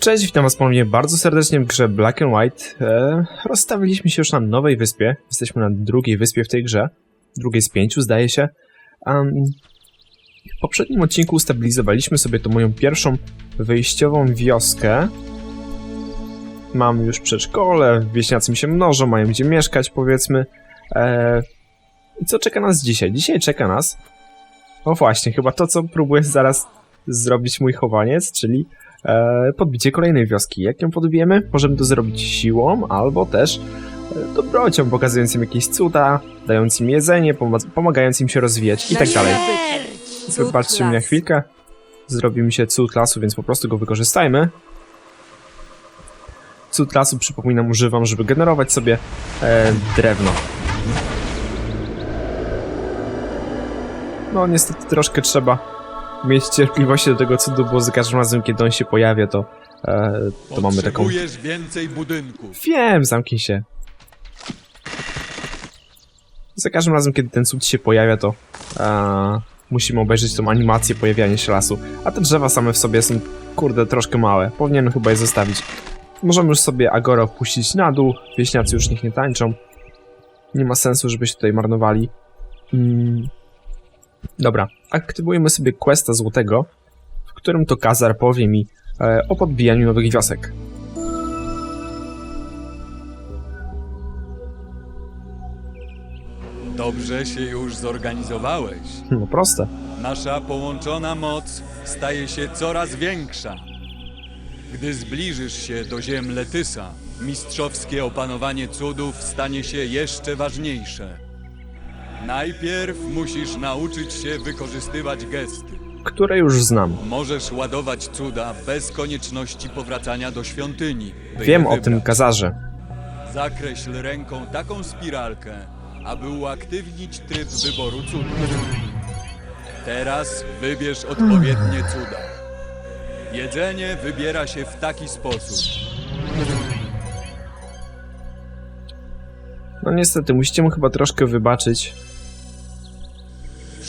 Cześć, witam was ponownie bardzo serdecznie w grze Black and White. E, rozstawiliśmy się już na nowej wyspie. Jesteśmy na drugiej wyspie w tej grze. Drugiej z pięciu, zdaje się. Em, w poprzednim odcinku ustabilizowaliśmy sobie tą moją pierwszą wyjściową wioskę. Mam już przedszkole, wieśniacy mi się mnożą, mają gdzie mieszkać, powiedzmy. E, I co czeka nas dzisiaj? Dzisiaj czeka nas... O właśnie, chyba to, co próbuję zaraz zrobić mój chowaniec, czyli podbicie kolejnej wioski. Jak ją podbijemy? Możemy to zrobić siłą, albo też e, dobrocią, pokazując im jakieś cuda, dając im jedzenie, poma- pomagając im się rozwijać i tak dalej. Wybaczcie mnie na chwilkę. Zrobi mi się cud lasu, więc po prostu go wykorzystajmy. Cud lasu, przypominam, używam, żeby generować sobie e, drewno. No, niestety troszkę trzeba mieć cierpliwości do tego cudu, bo za każdym razem, kiedy on się pojawia, to, e, to mamy taką... Potrzebujesz więcej budynków. Wiem, zamknij się. Za każdym razem, kiedy ten cud się pojawia, to e, musimy obejrzeć tą animację pojawiania się lasu. A te drzewa same w sobie są, kurde, troszkę małe. Powinienem chyba je zostawić. Możemy już sobie Agora opuścić na dół. Wieśniacy już niech nie tańczą. Nie ma sensu, żebyście tutaj marnowali. Mm. Dobra, aktywujemy sobie questa złotego, w którym to Kazar powie mi e, o podbijaniu nowych wiosek. Dobrze się już zorganizowałeś. No proste. Nasza połączona moc staje się coraz większa. Gdy zbliżysz się do ziem Letysa, mistrzowskie opanowanie cudów stanie się jeszcze ważniejsze. Najpierw musisz nauczyć się wykorzystywać gesty. które już znam. Możesz ładować cuda bez konieczności powracania do świątyni. by Wiem je o tym wybrać. kazarze. Zakreśl ręką taką spiralkę, aby uaktywnić tryb wyboru cudu. Teraz wybierz odpowiednie cuda. Jedzenie wybiera się w taki sposób. No niestety, musicie mu chyba troszkę wybaczyć.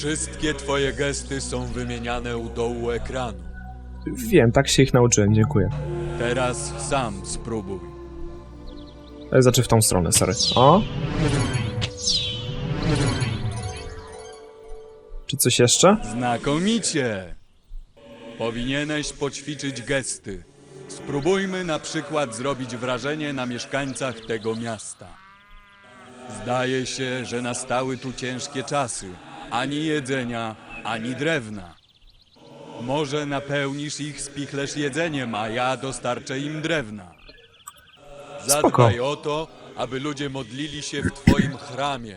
Wszystkie twoje gesty są wymieniane u dołu ekranu. Wiem, tak się ich nauczyłem, dziękuję. Teraz sam spróbuj. Ale Znaczy w tą stronę, sorry. O! Czy coś jeszcze? Znakomicie! Powinieneś poćwiczyć gesty. Spróbujmy na przykład zrobić wrażenie na mieszkańcach tego miasta. Zdaje się, że nastały tu ciężkie czasy. Ani jedzenia, ani drewna. Może napełnisz ich spichlerz jedzeniem, a ja dostarczę im drewna. Spoko. Zadbaj o to, aby ludzie modlili się w twoim chramie.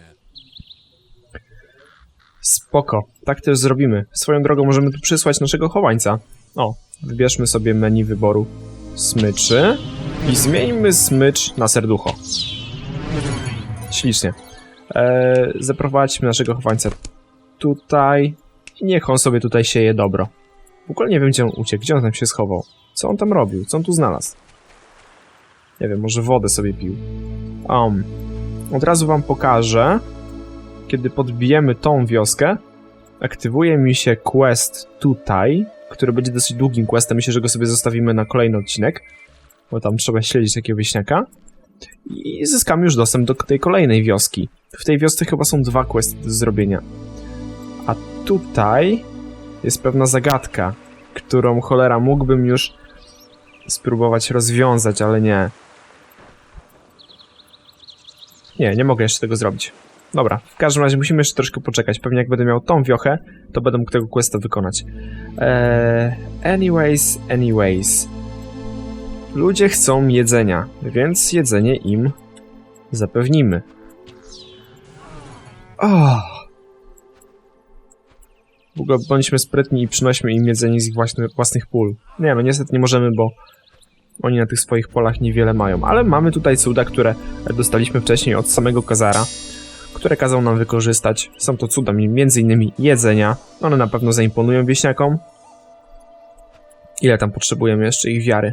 Spoko, tak też zrobimy. Swoją drogą możemy tu przysłać naszego chowańca. O, wybierzmy sobie menu wyboru smyczy i zmieńmy smycz na serducho. Ślicznie. Eee, zaprowadźmy naszego chowańca tutaj i niech on sobie tutaj sieje dobro. W ogóle nie wiem, gdzie on uciekł, gdzie on tam się schował. Co on tam robił? Co on tu znalazł? Nie wiem, może wodę sobie pił. Um, od razu wam pokażę, kiedy podbijemy tą wioskę, aktywuje mi się quest tutaj, który będzie dosyć długim questem. Myślę, że go sobie zostawimy na kolejny odcinek, bo tam trzeba śledzić takiego wieśniaka. I zyskamy już dostęp do tej kolejnej wioski. W tej wiosce chyba są dwa questy do zrobienia. Tutaj jest pewna zagadka, którą cholera mógłbym już spróbować rozwiązać, ale nie. Nie, nie mogę jeszcze tego zrobić. Dobra, w każdym razie musimy jeszcze troszkę poczekać. Pewnie jak będę miał tą wiochę, to będę mógł tego questa wykonać. Eee, anyways, anyways. Ludzie chcą jedzenia, więc jedzenie im zapewnimy. Oh. W ogóle bądźmy sprytni i przynośmy im jedzenie z ich własny, własnych pól. Nie no, niestety nie możemy, bo oni na tych swoich polach niewiele mają. Ale mamy tutaj cuda, które dostaliśmy wcześniej od samego Kazara które kazał nam wykorzystać. Są to cuda innymi jedzenia. One na pewno zaimponują wieśniakom. Ile tam potrzebujemy jeszcze ich wiary?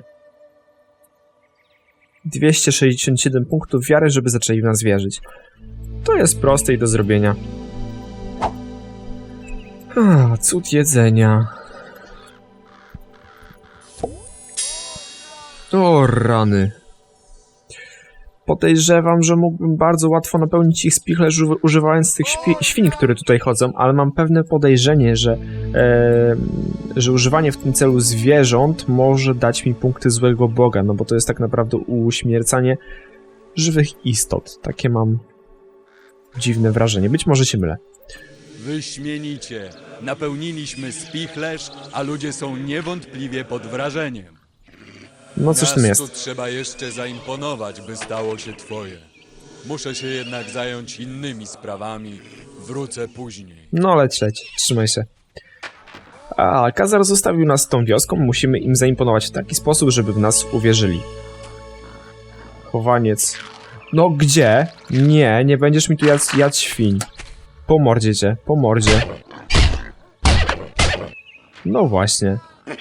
267 punktów wiary, żeby zaczęli w nas wierzyć. To jest proste i do zrobienia. Ah, cud jedzenia. O rany. Podejrzewam, że mógłbym bardzo łatwo napełnić ich spichlerz uży- używając tych świń, które tutaj chodzą, ale mam pewne podejrzenie, że, e, że używanie w tym celu zwierząt może dać mi punkty złego boga, no bo to jest tak naprawdę uśmiercanie żywych istot. Takie mam dziwne wrażenie. Być może się mylę. Wyśmienicie. Napełniliśmy spichlerz, a ludzie są niewątpliwie pod wrażeniem. No coś tym jest. trzeba jeszcze zaimponować, by stało się twoje. Muszę się jednak zająć innymi sprawami. Wrócę później. No leć, leć. Trzymaj się. A, Kazar zostawił nas tą wioską. Musimy im zaimponować w taki sposób, żeby w nas uwierzyli. Chowaniec. No gdzie? Nie, nie będziesz mi tu jadł, jadł świń. Po mordzie cię, po mordzie. No właśnie.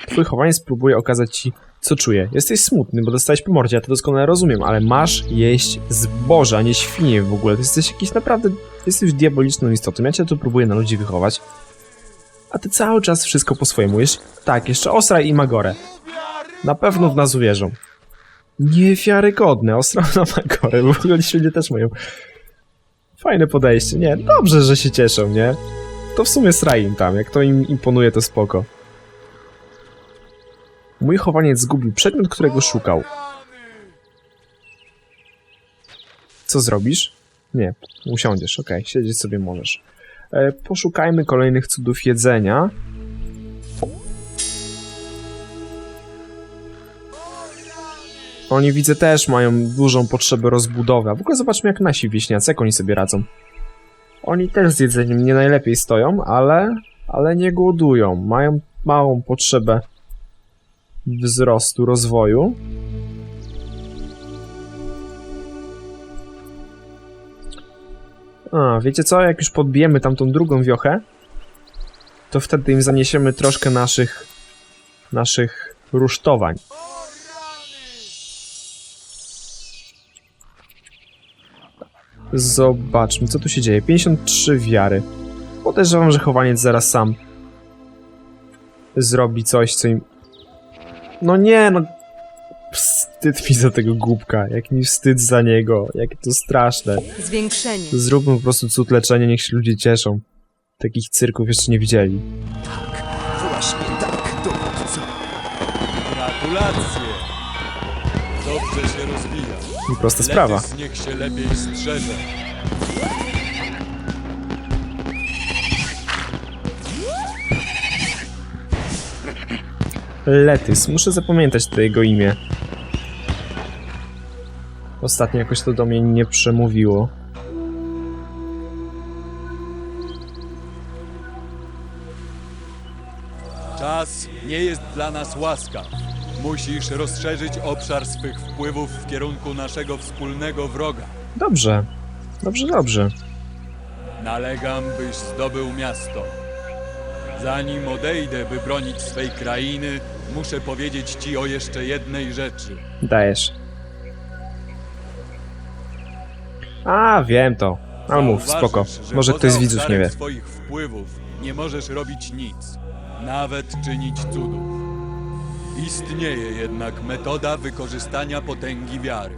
Twój chowaniec próbuje okazać ci, co czuje. Jesteś smutny, bo dostałeś po mordzie, ja to doskonale rozumiem, ale masz jeść zboże, a nie świnie w ogóle. Ty jesteś jakiś naprawdę... Jesteś diaboliczną istotą. Ja cię tu próbuję na ludzi wychować. A ty cały czas wszystko po swojemu. Jesz... Tak, jeszcze Osra i Magorę. Na pewno w nas uwierzą. Niewiarygodne. Osra na Magorę, w ogóle ludzie też mają fajne podejście. Nie, dobrze, że się cieszą, nie? To w sumie sraj im tam. Jak to im imponuje, to spoko. Mój chowaniec zgubił przedmiot, którego szukał. Co zrobisz? Nie, usiądziesz, okej, siedzieć sobie możesz. E, poszukajmy kolejnych cudów jedzenia. Oni widzę też mają dużą potrzebę rozbudowy. A w ogóle zobaczmy jak nasi wieśniacy, jak oni sobie radzą. Oni też z jedzeniem nie najlepiej stoją, ale, ale nie głodują. Mają małą potrzebę wzrostu, rozwoju. A, wiecie co? Jak już podbijemy tamtą drugą wiochę, to wtedy im zaniesiemy troszkę naszych naszych rusztowań. Zobaczmy, co tu się dzieje. 53 wiary. Podejrzewam, że chowaniec zaraz sam zrobi coś, co im... No nie, no... Wstyd mi za tego głupka. Jak mi wstyd za niego. Jakie to straszne. Zwiększenie. Zróbmy po prostu cud leczenia, niech się ludzie cieszą. Takich cyrków jeszcze nie widzieli. Właśnie tak, dowódco. Gratulacje! I prosta sprawa. Letys niech się lepiej strzeże. Letys. Muszę zapamiętać to jego imię. Ostatnio jakoś to do mnie nie przemówiło. Czas nie jest dla nas łaskaw. Musisz rozszerzyć obszar swych wpływów w kierunku naszego wspólnego wroga. Dobrze. Dobrze, dobrze. Nalegam, byś zdobył miasto. Zanim odejdę, by bronić swej krainy, muszę powiedzieć ci o jeszcze jednej rzeczy. Dajesz. A, wiem to. Ale mów, spoko. że Może ktoś z widzów nie wie. swoich wpływów nie możesz robić nic, nawet czynić cudów. Istnieje jednak metoda wykorzystania potęgi wiary.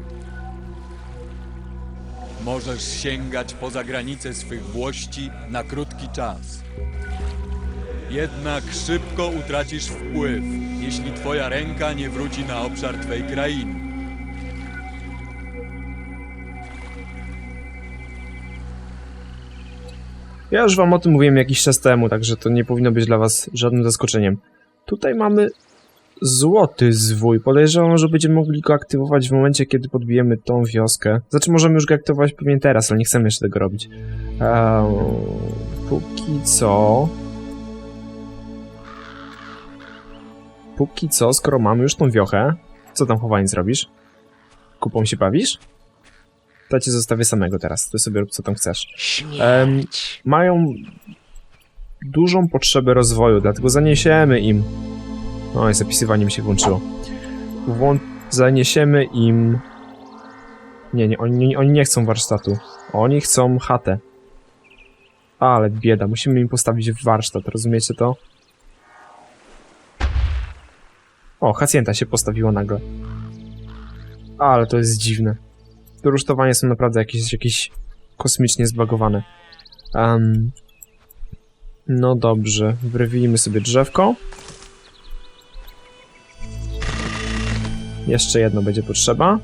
Możesz sięgać poza granice swych włości na krótki czas. Jednak szybko utracisz wpływ, jeśli twoja ręka nie wróci na obszar twej krainy. Ja już wam o tym mówiłem jakiś czas temu, także to nie powinno być dla was żadnym zaskoczeniem. Tutaj mamy złoty zwój. Podejrzewam, że będziemy mogli go aktywować w momencie, kiedy podbijemy tą wioskę. Znaczy, możemy już go aktywować pewnie teraz, ale nie chcemy jeszcze tego robić. Eee, póki co... Póki co, skoro mamy już tą wiochę, co tam chowanie zrobisz? Kupą się bawisz? To cię zostawię samego teraz. Ty sobie rób co tam chcesz. Mają dużą potrzebę rozwoju, dlatego zaniesiemy im. O, i zapisywanie mi się włączyło. Włą... Zaniesiemy im. Nie, nie oni, nie, oni nie chcą warsztatu. Oni chcą chatę. Ale bieda, musimy im postawić warsztat, rozumiecie to? O, hacjenta się postawiła nagle. Ale to jest dziwne. Te rusztowania są naprawdę jakieś, jakieś kosmicznie zbagowane. Em, no dobrze, wyrwijmy sobie drzewko. Jeszcze jedno będzie potrzeba.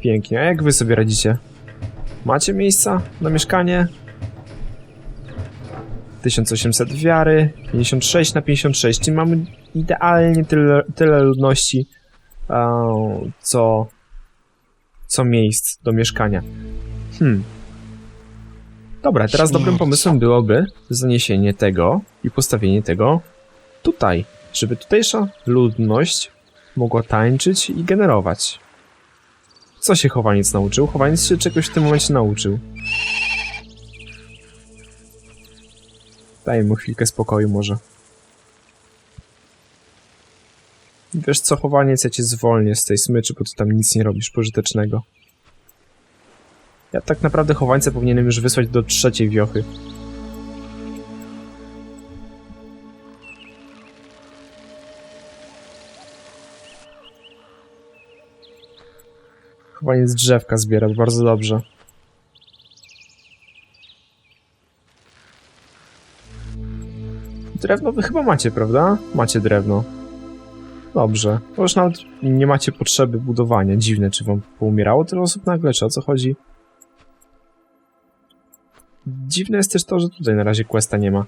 Pięknie. A jak wy sobie radzicie? Macie miejsca na mieszkanie? 1800 wiary, 56 na 56, czyli mamy idealnie tyle, tyle ludności, e, co, co miejsc do mieszkania. Hmm. Dobra, teraz dobrym pomysłem byłoby zaniesienie tego i postawienie tego tutaj, żeby tutejsza ludność mogła tańczyć i generować. Co się chowaniec nauczył? Chowaniec się czegoś w tym momencie nauczył. Daj mu chwilkę spokoju może. Wiesz co, chowaniec, ja cię zwolnię z tej smyczy, bo ty tam nic nie robisz pożytecznego. Ja tak naprawdę chowańca powinienem już wysłać do trzeciej wiochy. Chowaniec drzewka zbiera, bardzo dobrze. Drewno wy chyba macie, prawda? Macie drewno. Dobrze. To już nawet nie macie potrzeby budowania. Dziwne, czy wam poumierało tyle osób nagle, czy o co chodzi? Dziwne jest też to, że tutaj na razie questa nie ma.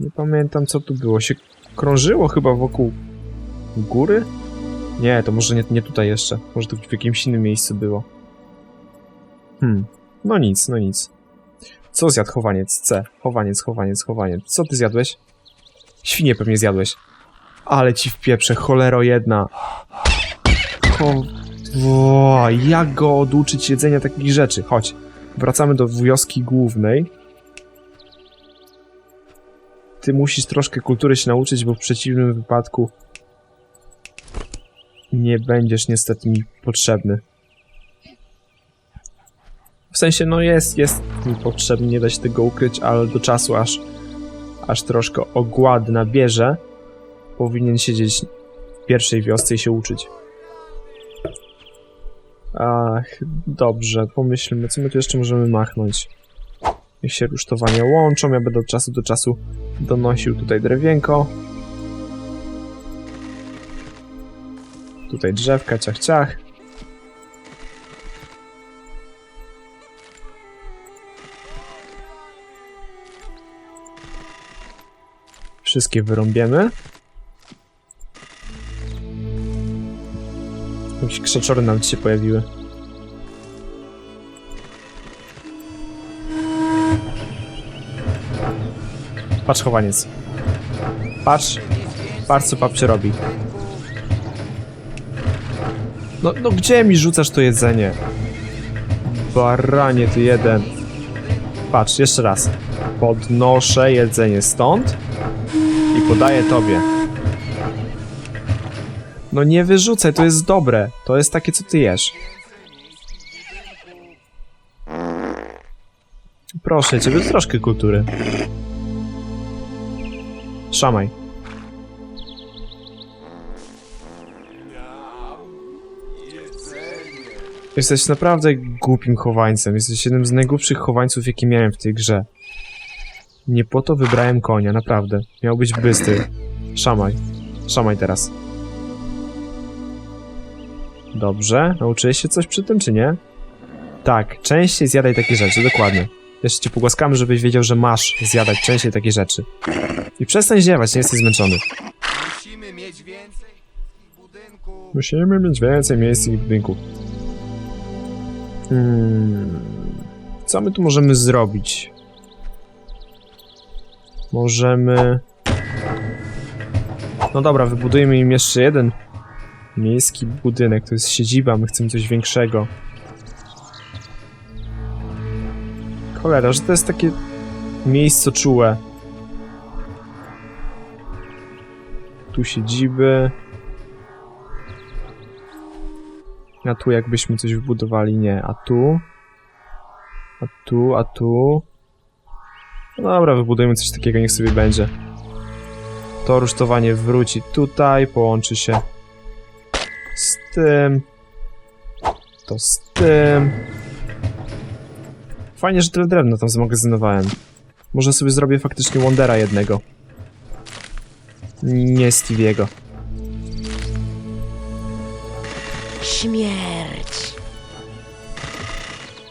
Nie pamiętam, co tu było. Się krążyło chyba wokół góry? Nie, to może nie, nie tutaj jeszcze. Może to w jakimś innym miejscu było. Hmm. No nic, no nic. Co zjadł chowaniec? C. Chowaniec, chowaniec, chowaniec. Co ty zjadłeś? Świnie pewnie zjadłeś. Ale ci wpieprze, cholero jedna. Ko... Wo, jak go oduczyć jedzenia takich rzeczy? Chodź. Wracamy do wioski głównej. Ty musisz troszkę kultury się nauczyć, bo w przeciwnym wypadku nie będziesz niestety mi potrzebny. W sensie, no jest, jest mi potrzebny, nie da się tego ukryć, ale do czasu aż, aż troszkę ogłady nabierze, powinien siedzieć w pierwszej wiosce i się uczyć. Ach, dobrze, pomyślmy, co my tu jeszcze możemy machnąć. Niech się rusztowania łączą, ja będę od czasu do czasu donosił tutaj drewienko. Tutaj drzewka, ciach, ciach. Wszystkie wyrąbiemy. Jakieś krzaczory nawet się pojawiły. Patrz chowaniec. Patrz. Patrz co babcia robi. No, no gdzie mi rzucasz to jedzenie? Baranie ty jeden. Patrz, jeszcze raz. Podnoszę jedzenie stąd i podaję tobie. No nie wyrzucaj, to jest dobre. To jest takie, co ty jesz. Proszę ciebie, troszkę kultury. Szamaj. Jesteś naprawdę głupim chowańcem. Jesteś jednym z najgłupszych chowańców, jakie miałem w tej grze. Nie po to wybrałem konia, naprawdę. Miał być bystry. Szamaj. Szamaj teraz. Dobrze. Nauczyłeś się coś przy tym, czy nie? Tak, częściej zjadaj takie rzeczy, dokładnie. Jeszcze cię pogłaskamy, żebyś wiedział, że masz zjadać częściej takie rzeczy. I przestań ziewać, nie jesteś zmęczony. Musimy mieć więcej budynków. Musimy mieć więcej miejsc i budynków. Hmm. Co my tu możemy zrobić? Możemy... No dobra, wybudujemy im jeszcze jeden miejski budynek. To jest siedziba, my chcemy coś większego. Cholera, że to jest takie miejsce czułe. Tu siedziby. A tu jakbyśmy coś wybudowali, nie. A tu? A tu, a tu? No dobra, wybudujemy coś takiego, niech sobie będzie. To rusztowanie wróci tutaj, połączy się z tym. To z tym. Fajnie, że tyle drewna tam zmagazynowałem. Może sobie zrobię faktycznie Wondera jednego. Nie Stevie'ego. Śmierć.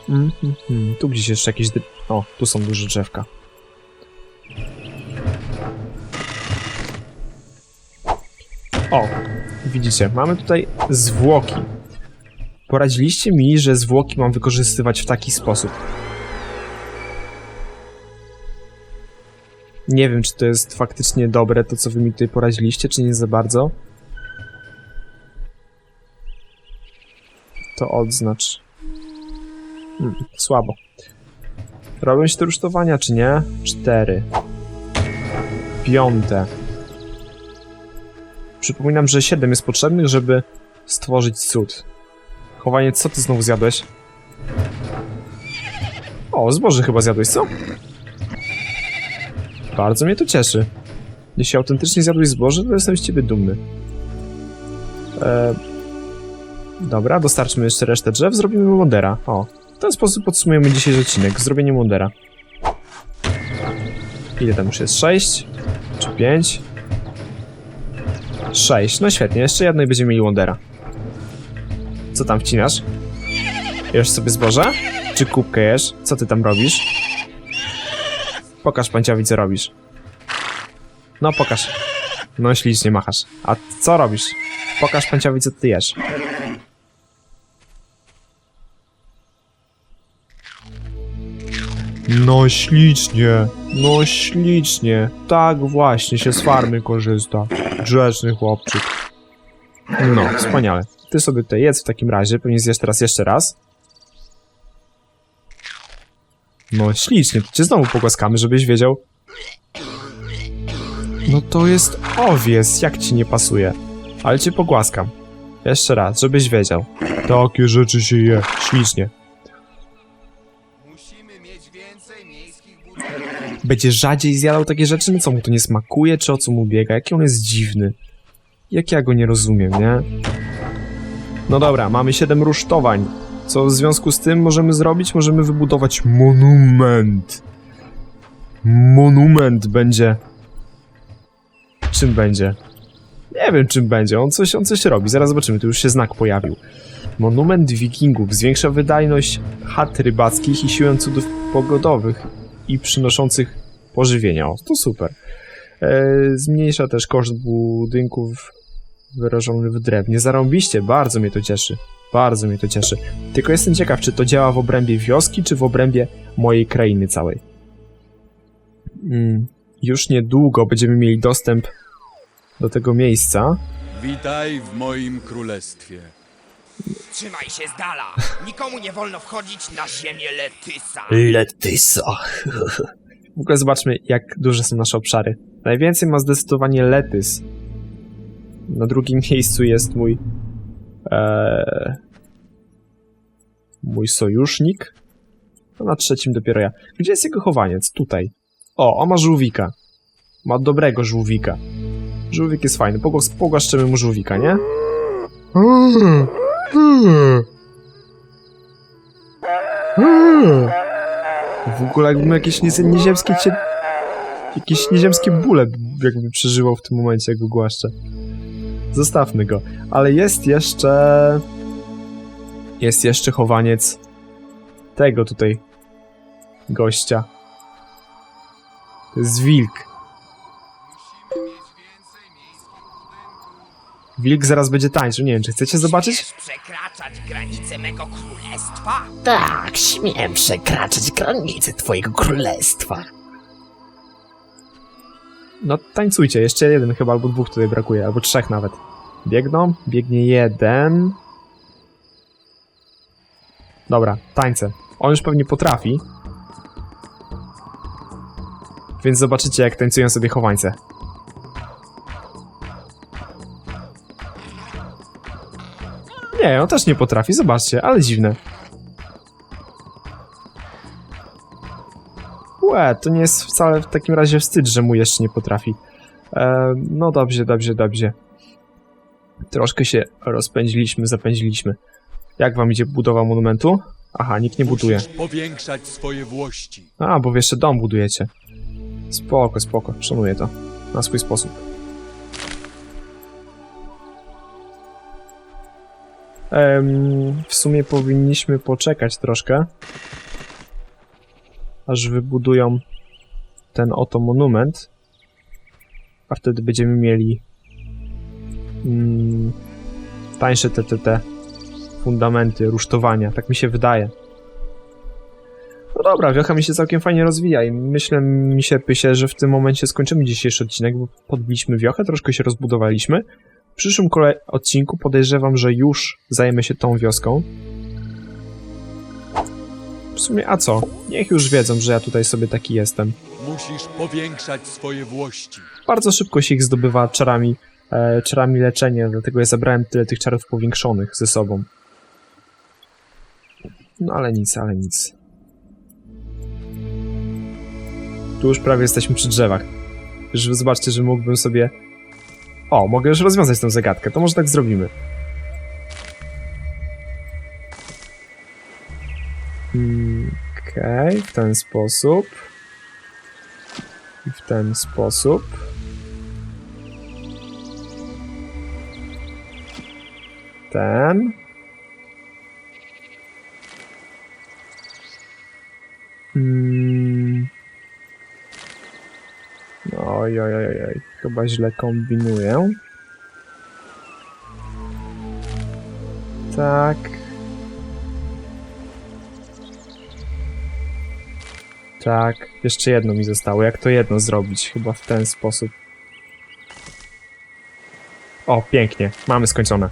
Mm, mm, mm. Tu gdzieś jeszcze jakieś... dr- O, tu są duże drzewka. O, widzicie, mamy tutaj zwłoki. Poradziliście mi, że zwłoki mam wykorzystywać w taki sposób. Nie wiem, czy to jest faktycznie dobre, to co wy mi tutaj poradziliście, czy nie za bardzo. To odznacz. Hmm, słabo. Robią się te rusztowania, czy nie? Cztery. Piąte. Przypominam, że siedem jest potrzebnych, żeby stworzyć cud. Chowanie, co ty znowu zjadłeś? O, zboże chyba zjadłeś, co? Bardzo mnie to cieszy. Jeśli autentycznie zjadłeś zboże, to jestem z ciebie dumny. E... Dobra, dostarczmy jeszcze resztę drzew, zrobimy Wondera. O, w ten sposób podsumujemy dzisiejszy odcinek. Zrobienie Wondera. Ile tam już jest? 6? Czy 5? 6. No świetnie, jeszcze jedno i będziemy mieli Wondera. Co tam wcinasz? Jesz sobie zboże? Czy kubkę jesz? Co ty tam robisz? Pokaż panciowi, co robisz. No, pokaż. No, ślicznie machasz. A co robisz? Pokaż panciowi, co ty jesz. No ślicznie, no ślicznie. Tak właśnie się z farmy korzysta. Grzeczny chłopczyk. No, wspaniale. Ty sobie tutaj jedz w takim razie, pewnie zjesz teraz jeszcze raz. No ślicznie, to cię znowu pogłaskamy, żebyś wiedział. No to jest owies, jak ci nie pasuje. Ale cię pogłaskam. Jeszcze raz, żebyś wiedział. Takie rzeczy się je, ślicznie. Będzie rzadziej zjadał takie rzeczy? No co mu to nie smakuje, czy o co mu biega? Jaki on jest dziwny? Jak ja go nie rozumiem, nie? No dobra, mamy 7 rusztowań. Co w związku z tym możemy zrobić? Możemy wybudować monument. Monument będzie. Czym będzie? Nie wiem czym będzie, on coś, on coś robi, zaraz zobaczymy, tu już się znak pojawił. Monument wikingów zwiększa wydajność chat rybackich i siłę cudów pogodowych i przynoszących pożywienia. O, to super. E, zmniejsza też koszt budynków wyrażony w drewnie. Zarąbiście, bardzo mnie to cieszy. Bardzo mnie to cieszy. Tylko jestem ciekaw, czy to działa w obrębie wioski, czy w obrębie mojej krainy całej. Mm, już niedługo będziemy mieli dostęp do tego miejsca. Witaj w moim królestwie. Trzymaj się z dala! Nikomu nie wolno wchodzić na ziemię Letysa! Letysa. w ogóle zobaczmy, jak duże są nasze obszary. Najwięcej ma zdecydowanie Letys. Na drugim miejscu jest mój... Eee, mój sojusznik. A na trzecim dopiero ja. Gdzie jest jego chowaniec? Tutaj. O, on ma żółwika. Ma dobrego żółwika. Żółwik jest fajny. Pogłas- Pogłaszczymy mu żółwika, nie? W ogóle jakbym jakieś nie, nieziemskie cie... Jakieś nieziemskie bóle jakby przeżywał w tym momencie, jak go głaszczę. Zostawmy go. Ale jest jeszcze... Jest jeszcze chowaniec tego tutaj gościa. To jest wilk. Wilk zaraz będzie tańczył. Nie wiem, czy chcecie zobaczyć? Śmiesz przekraczać granice mego królestwa? Tak, śmiem przekraczać granice twojego królestwa. No tańcujcie, jeszcze jeden chyba, albo dwóch tutaj brakuje, albo trzech nawet. Biegną, biegnie jeden. Dobra, tańce. On już pewnie potrafi. Więc zobaczycie, jak tańcują sobie chowańce. Nie, on też nie potrafi, zobaczcie, ale dziwne. Łe, to nie jest wcale w takim razie wstyd, że mu jeszcze nie potrafi. E, no dobrze, dobrze, dobrze. Troszkę się rozpędziliśmy, zapędziliśmy. Jak wam idzie budowa monumentu? Aha, nikt nie buduje. Musisz powiększać swoje włości. A, bo wy jeszcze dom budujecie. Spoko, spoko, szanuję to. Na swój sposób. W sumie powinniśmy poczekać troszkę. Aż wybudują ten oto monument. A wtedy będziemy mieli mm, tańsze te, te, te fundamenty, rusztowania. Tak mi się wydaje. No dobra, wiocha mi się całkiem fajnie rozwija i myślę mi się, pysie, że w tym momencie skończymy dzisiejszy odcinek, bo podbiliśmy wiochę, troszkę się rozbudowaliśmy. W przyszłym odcinku podejrzewam, że już zajmę się tą wioską. W sumie, a co? Niech już wiedzą, że ja tutaj sobie taki jestem. Musisz powiększać swoje włości. Bardzo szybko się ich zdobywa czarami, e, czarami leczenia, dlatego ja zabrałem tyle tych czarów powiększonych ze sobą. No ale nic, ale nic. Tu już prawie jesteśmy przy drzewach. Już zobaczcie, że mógłbym sobie... O, mogę już rozwiązać tę zagadkę, to może tak zrobimy. Okej, w ten sposób. I w ten sposób. Ten. Mm. Oj, oj, oj, oj, chyba źle kombinuję. Tak. Tak, jeszcze jedno mi zostało. Jak to jedno zrobić? Chyba w ten sposób. O, pięknie. Mamy skończone.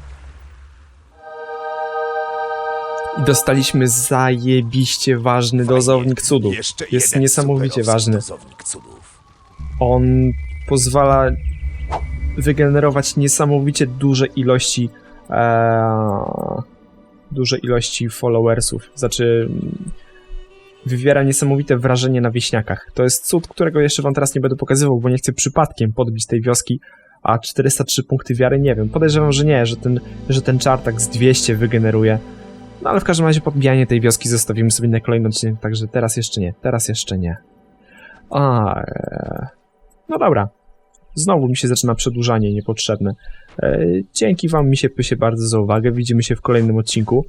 I dostaliśmy zajebiście ważny dozownik cudów. Jeszcze Jest niesamowicie ważny. dozownik cudów. On pozwala wygenerować niesamowicie duże ilości e, duże ilości followersów. Znaczy wywiera niesamowite wrażenie na wieśniakach. To jest cud, którego jeszcze wam teraz nie będę pokazywał, bo nie chcę przypadkiem podbić tej wioski, a 403 punkty wiary nie wiem. Podejrzewam, że nie, że ten, że ten czar tak z 200 wygeneruje. No ale w każdym razie podbijanie tej wioski zostawimy sobie na kolejny odcinek, także teraz jeszcze nie, teraz jeszcze nie. A, e, no dobra. Znowu mi się zaczyna przedłużanie niepotrzebne. E, dzięki wam mi się pysie bardzo za uwagę. Widzimy się w kolejnym odcinku.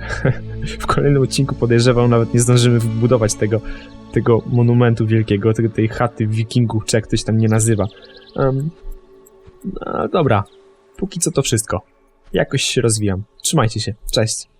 w kolejnym odcinku podejrzewam, nawet nie zdążymy wybudować tego, tego monumentu wielkiego, tego, tej chaty wikingów, czy jak ktoś tam nie nazywa. Um, no, dobra. Póki co to wszystko. Jakoś się rozwijam. Trzymajcie się. Cześć.